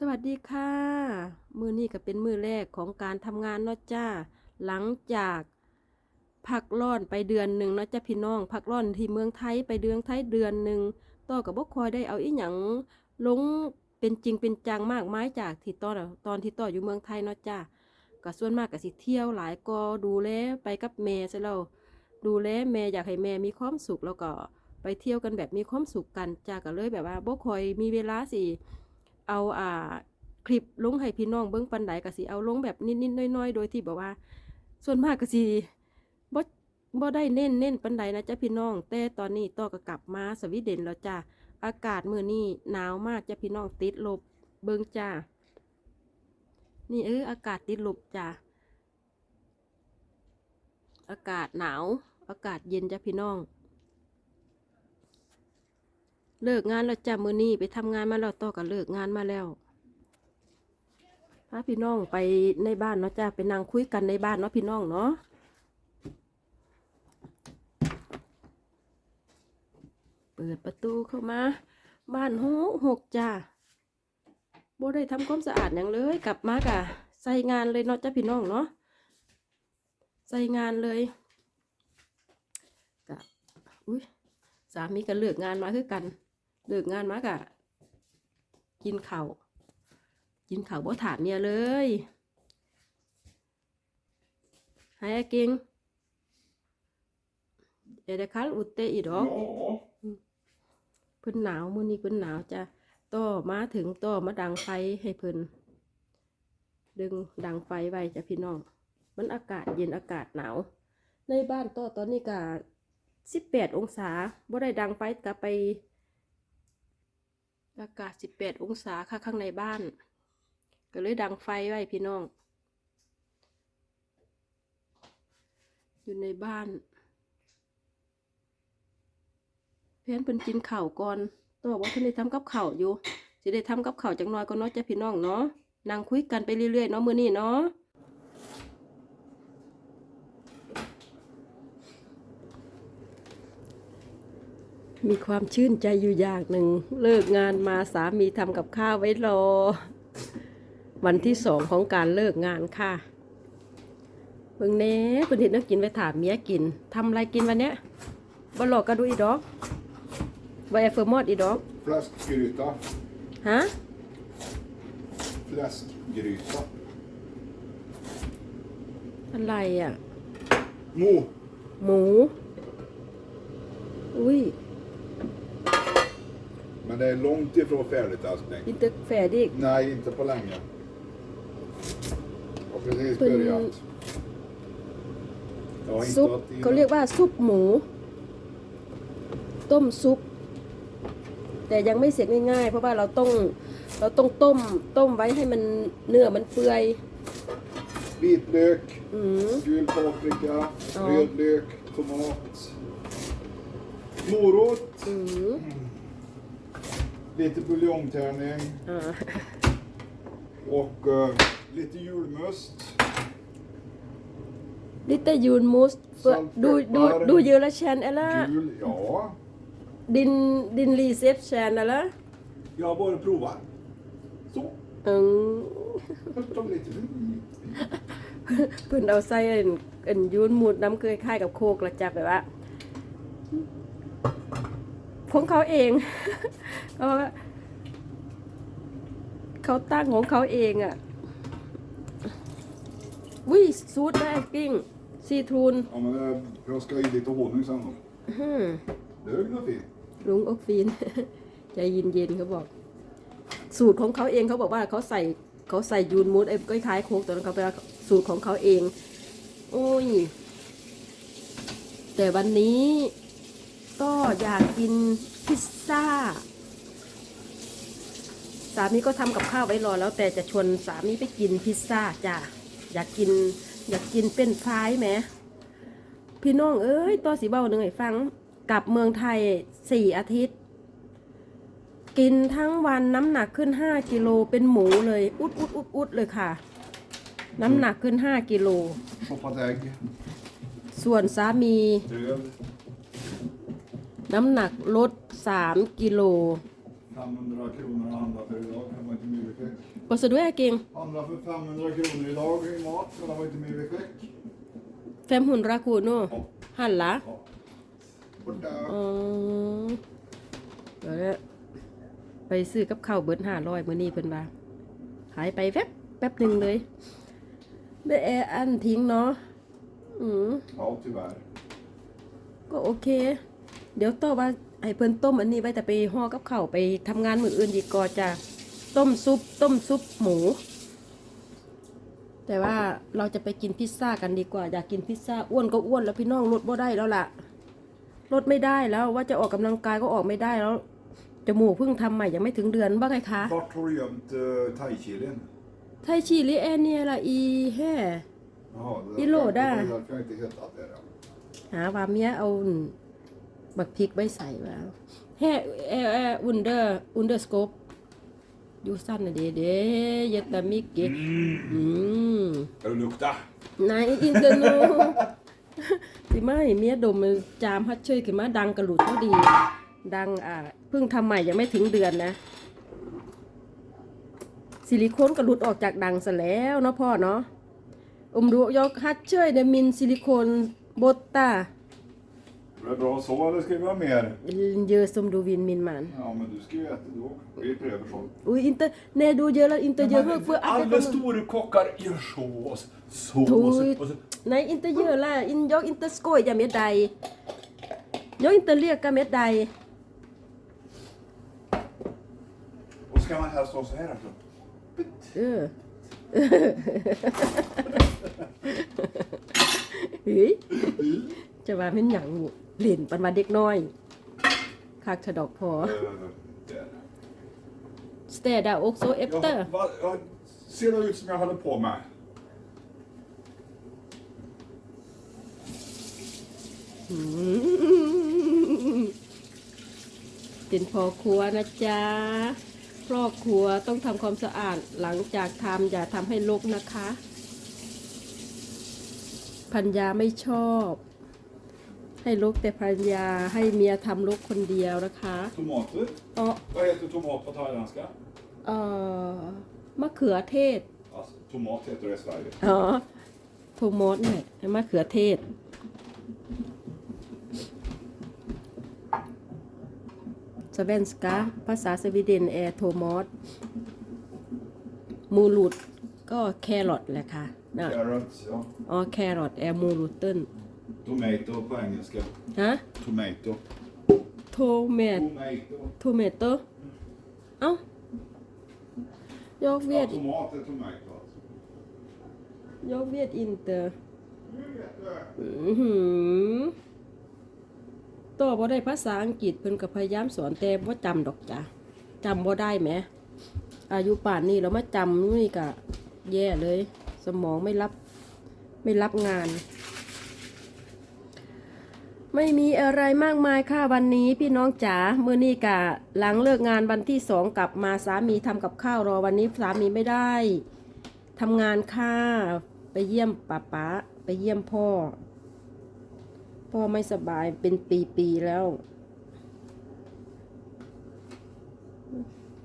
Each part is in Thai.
สวัสดีค่ะ มือนี้ก็เป็นมือแรกของการทำงานเนาะจ้า หลังจากพักร้อนไปเดือนหนึ่งเนาะจ้าพี่น้องพักร้อนที่เมืองไทยไปเดือนไทยเดือนหนึ่งต่อกับบ่คอยได้เอาอีหยังลงเป็นจริงเป็นจังมากไมายจากที่ตอนตอนที่ต่ออยู่เมืองไทยเนาะจ้าก็ส่วนมากก็สิเที่ยวหลายก็ดูแลไปกับแม่ซะแล้วดูแลแม่อยากให้แม่มีความสุขแล้วก็ไปเที่ยวกันแบบมีความสุขกันจ้าก็เลยแบบว่าบ่คอยมีเวลาสิ เอาอ่าคลิปลงให้พี่น้องเบิ้งปันไดก็สิเอาลงแบบนิดๆน้อยๆ โดยที่แบบว่า ส่วนมากก็สิบ่บ่ได้เน้นเน้นปันไดนะจ๊ะพี่น้อง แต่ตอนนี้ต่อก็กลับมาสวีเดนแล้วจ้าอากาศมื้อนี้หนาวมากจ้ะพี่น้องติดลบเบิ่งจ้านี่เอออากาศติดลบจ้าอากาศหนาว อากาศเย็นจ้ะพี่น้อง เลิกงานแล้วจ้ะมื้อนี้ไปทำงานมาแล้วต่อก็เลิกงานมาแล้วพาพี่น้องไปในบ้านเนาะจ้ะไปนั่งคุยกันในบ้านเนาะพี่น้องเนาะเปิดประตูเข้ามา บ้านหกหกจ้ะบ่ได้ทำความสะอาดอย่างเลยกลับมากะใส่งานเลยเนาะจ้ะพี่น้องเนาะใส่งานเลยกะอุ้ยสามีก็เลิกงานมาคือกัน เลิกงานมากะกินข้าวกินข้าวบ่ถาดเนี่ยเลยหายก่งเอเดคัลอุตเตอีดอกเพิ่นหนาวมื้อนี้เพิ่นหนาวจ้ะต่อมาถึงต่อมาดังไฟให้เพิ่นดึงดังไฟไว้จ้ะพี่น้อง มันอากาศเย็นอากาศหนาว ในบ้านต่อตอนนี้ก็สิบแปดองศาบ่ได้ดังไฟกลับไป อากาศสิบแปดองศาค่ะข้างในบ้าน ก็เลยดังไฟไว้พี่น้อง อยู่ในบ้าน เพนเพิ่นกินข้าวก่อนตัวว่าเพิ่นได้ทำกับข้าวอยู่สิได้ทำกับข้าวจังน้อยก็เนาะจ้ะพี่น้องเนาะนั่งคุยกันไปเรื่อยๆเนาะมื้อนี้เนาะ มีความชื่นใจอยู่อย่างหนึ่ง เลิกงานมาสามีทำกับข้าวไว้รอ วันที่สองของการเลิกงานค่ะเบิ่งแหน่เพิ่นเห็นนักกินไปถามเมียกินทำอะไรกินวันเนี้ยบ่หลอกกระดูอีดอกบ่แอฟเฟอร์มอดอีดอก Fläskgryta. ฮะ Fläskgryta. อะไรอะ Mo. หมู อุ้ย Men det är långt ifrån färdigt älskling. อินเตอร์แฟดิก Nej, inte på länge. Har precis Men- börjat. Jag har ซุป inte varit i เขาเรียกว่าซุปหมู ต้มซุป แต่ยังไม่เสร็จง่ายๆ เพราะว่าเราต้องเราต้องต้มต้มไว้ให้มันเนื้อมันเปื่อย vitlök, อืม gul paprika, Ja. röd lök, tomat, morot, อืม lite buljongtärning อ่า och eh, lite julmust. ลิตเตยูนมูสเพื่อดูดูดูเยอะละแชนเอล่ะ Jul, ja. ดินดินรีเซฟแชนเอล่ะ Jag har bara provat. Så. อืม Ta lite. เพิ่นเอาใส่อันอันยูนมูดน้ำเคยคล้ายกับโคกละจับแบบว่า ของเขาเองเขาว่าเขาตั้งของเขาเองอะวิซูดได้ปิ้งซีทรูน Ja, men eh, jag ska ha i lite honung sen då. ฮึม Det är ju fint. ลุงอกฟีน ใจเย็นๆเขาบอก สูตรของเขาเองเขาบอกว่าเขาใส่เขาใส่ยูนมูดไอ้คล้ายๆโคกตอนนั้นเขาไปเอาสูตรของเขาเอง โอ้ย แต่วันนี้ ก็อยากกินพิซซ่า สามีก็ทำกับข้าวไว้รอแล้วแต่จะชวนสามีไปกินพิซซ่าจ้ะอยากกิน อยากกินเป็นฟรายไหมพี่น้องเอ้ยต่อสีเบาหนึ่งให้ฟังกลับเมืองไทยสี่อาทิตย์ กินทั้งวันน้ำหนักขึ้นห้ากิโลเป็นหมูเลย อุดอุดอุดอุดเลยค่ะ น้ำหนักขึ้นห้ากิโล Choppat ägg, ส่วนสามี bröd, น้ำหนักลดสามกิโล 500 kronor att handla för idag. Han var inte med vid skäck. Vad sa du Eking? Handla för 500 kronor idag i mat, men han var inte med vid skäck. 500 kronor Halla Ja. Borta. อ๋อเดี๋ยวเนี่ยไปซื้อกับข้าวเบิร์ดห้าร้อยมื่อนี้เพิ่นว่าหายไปแวบแป๊บหนึ่งเลยได้แอร์อันทิ้งเนาะอืม Ja, tyvärr. ก็โอเค เดี๋ยวต่อว่าให้เพิ่นต้มอันนี้ไว้แต่ไปห่อกับข้าวไปทำงานมื้ออื่นดีกว่าจ้ะต้มซุป ต้มซุปหมู แต่ว่าเราจะไปกินพิซซ่ากันดีกว่า อยากกินพิซซ่าอ้วนก็อ้วนแล้วพี่น้องลดบ่ได้แล้วล่ะลดไม่ได้แล้วว่าจะออกกำลังกายก็ออกไม่ได้แล้วจมูกเพิ่งทำใหม่ยังไม่ถึงเดือนบ้างไงคะ Vart har du gömt uh, thaichilin? ไทยชีลิแอนเนี่ยละอีแฮ่ Jaha, det I där- låda. Det var därför jag inte hittat det. Då. หาว่าเมียเอา บักพริกไว้ใส่ว่าแฮ่เอเออุนเดอร์อุนเดอร์สโคปอยู่สั้นน่ะเด้เด้ยะตามิกเกอืม Ska du lukta? นายอินเตอร์โนสิมาให้เมียดมมันจามฮัดเชยขึ้นมาดังกระหลุดก็ดี ดังอ่าเพิ่งทำใหม่ยังไม่ถึงเดือนนะ ซิลิโคนกระหลุดออกจากดังซะแล้วเนาะพ่อเนาะอมดูยกฮัดเชยเดมินซิลิโคนบตตา Var det bra så eller ska vi ha mer? Gör som du vill min man. Ja men du ska ju äta då. Vi prövar så. Och inte, nej då gör inte ja, jag för Alla stora kockar gör så och så. Nej inte göra. Jag inte skojar med dig. Jag inte leka med dig. Och ska man här stå så här också? Hej. Cho ba miếng nhận เป็นหยังเหรียญปันมาเด็กน้อยคักฉะดอกพอ Uh, där. สเตดาอกโซเอฟเตอ Jag, ร์ va, jag ser det ut som jag håller på med? เป็นพ่อครัวนะจ๊ะพ่อครัวต้องทำความสะอาดหลังจากทำอย่าทำให้รกนะคะ พัญญาไม่ชอบ ให้รกแต่พัญญาให้เมียทำรกคนเดียวนะคะ Tomater? อ๋อ Vad heter tomat på thailändska? เอ่อมะเขือเทศ Alltså, tomat heter det i Sverige. อ๋อโทมอสเนี่ยมะเขือเทศ สเวนสกาภาษาสวีเดนแอร์โทมอสมูลูดก็แครอทแหละค่ะนะ Carrots, ja. อ๋อแครอทแอร์มูลูเติน Tomato på engelska. ฮะ Tomato. โทเมต Tomato. โทเมโตเอ้ายกเวีย Ja, ด tomat är tomato alltså. ยกเวียดอินเตอร์ Nu vet du. อื้อหือต่อบ่ได้ภาษาอังกฤษเพิ่นก็พยายามสอนแต่บ่จำดอกจ้ะจำบ่ได้แหมอายุป่านนี้เรามาจำนี่ก็แย่เลย สมองไม่รับ ไม่รับงาน ไม่มีอะไรมากมายค่ะวันนี้พี่น้องจ๋าเมื้อนี้กะหลังเลิกงานวันที่สองกลับมาสามีทำกับข้าวรอวันนี้สามีไม่ได้ทำงานค่ะไปเยี่ยมป้าป๊าไปเยี่ยมพ่อ พ่อไม่สบายเป็นปีๆแล้ว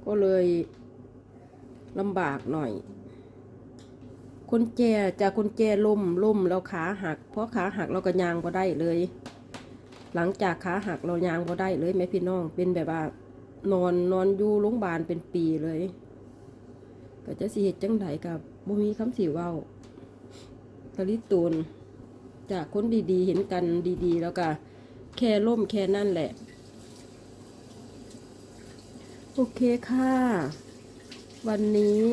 ก็เลยลำบากหน่อยคนแก่จากคนแก่ล้มล้มแล้วขาหักเพราะขาหักเราก็ยางก็ได้เลย หลังจากขาหักเรายางก็ได้เลยแม่พี่น้อง เป็นแบบว่านอนนอนอยู่โรงพยาบาลเป็นปีเลย ก็จะสิเหตุจังไดกับบ่มีคำสิเว้าตะลิตูนจากคนดีๆ เห็นกันดีๆ แล้วก็แค่ล่มแค่นั่นแหละ โอเคค่ะ วันนี้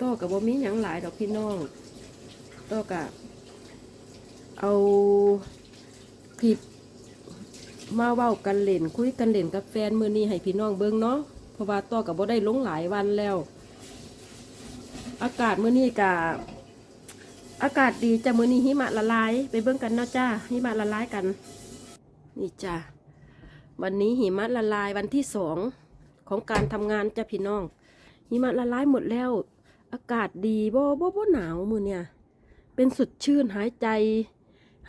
ต่อกับว่มีหยังหลายดอกพี่น้องต่อกับเอาคลิป มาเว้ากันเล่นคุยกันเล่นกับแฟนมือนี้ให้พี่น้องเบิ่งเนาะเพราะว่าต่อกับว่าได้ลงหลายวันแล้ว อากาศมื้อนี้กะอากาศดีจะมื้อนี้หิมะละลาย ไปเบิ่งกันเนาะจ้าหิมะละลายกัน นี่จ้าวันนี้หิมะละลายวันที่สองของการทำงานจ้ะพี่น้องหิมะละลายหมดแล้ว อากาศดีบ่บ่บ่หนาวมื้อเนี่ย เป็นสดชื่นหายใจ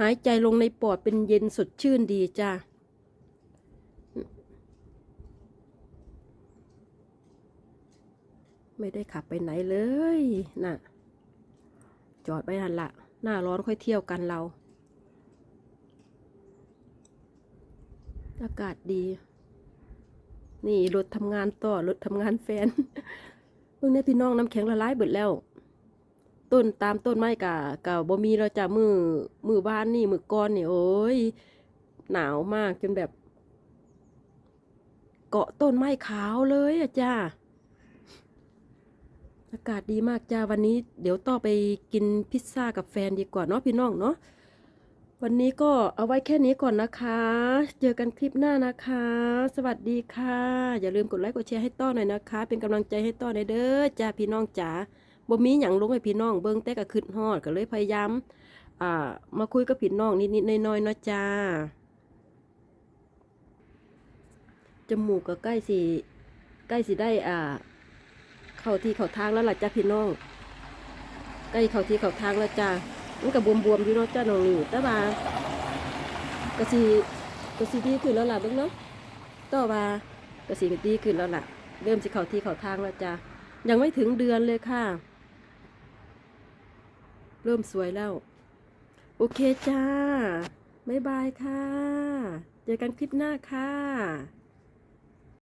หายใจลงในปอดเป็นเย็นสดชื่นดีจ้า ไม่ได้ขับไปไหนเลยน่ะ จอดไว้นั่นละหน้าร้อนค่อยเที่ยวกันเรา อากาศดี นี่รถทำงานต่อรถทำงานแฟนเพิ่งได้พี่น้องน้ำแข็งละลายเบิดแล้ว ต้นตามต้นไม้กะกะบ่มีเราจะมือมือบ้านนี่มือก้อนนี่โอ้ยหนาวมากจนแบบ เกาะต้นไม้ขาวเลยอะจ้า อากาศดีมากจ้าวันนี้ เดี๋ยวต่อไปกินพิซซ่ากับแฟนดีกว่าเนาะพี่น้องเนาะวันนี้ก็เอาไว้แค่นี้ก่อนนะคะ เจอกันคลิปหน้านะคะ สวัสดีค่ะ อย่าลืมกดไลค์กดแชร์ให้ต้อหน่อยนะคะ เป็นกำลังใจให้ต้อหน่อยเด้อจ้าพี่น้องจ๋าบ่มีหยังลงให้พี่น้องเบิ่งแต่ก็ขึ้นฮอดก็เลยพยายามอ่ามาคุยกับพี่น้องนิดๆน้อยๆเนาะจ้าจมูกก็ใกล้สิใกล้สิได้อ่า เข้าที่เข้าทางแล้วล่ะจ้าพี่น้องใกล้เข้าที่เข้าทางแล้วจ้ามันก็บวมๆอยู่เนาะจ้าน้องนี่แต่ว่าก็สิก็สิดีขึ้นแล้วล่ะเบิ่งเนาะต่อว่าก็สิดีขึ้นแล้วล่ะ เริ่มสิเข้าที่เข้าทางแล้วจ้ายังไม่ถึงเดือนเลยค่ะ เริ่มสวยแล้ว โอเคจ้าบ๊ายบายค่ะ เจอกันคลิปหน้าค่ะ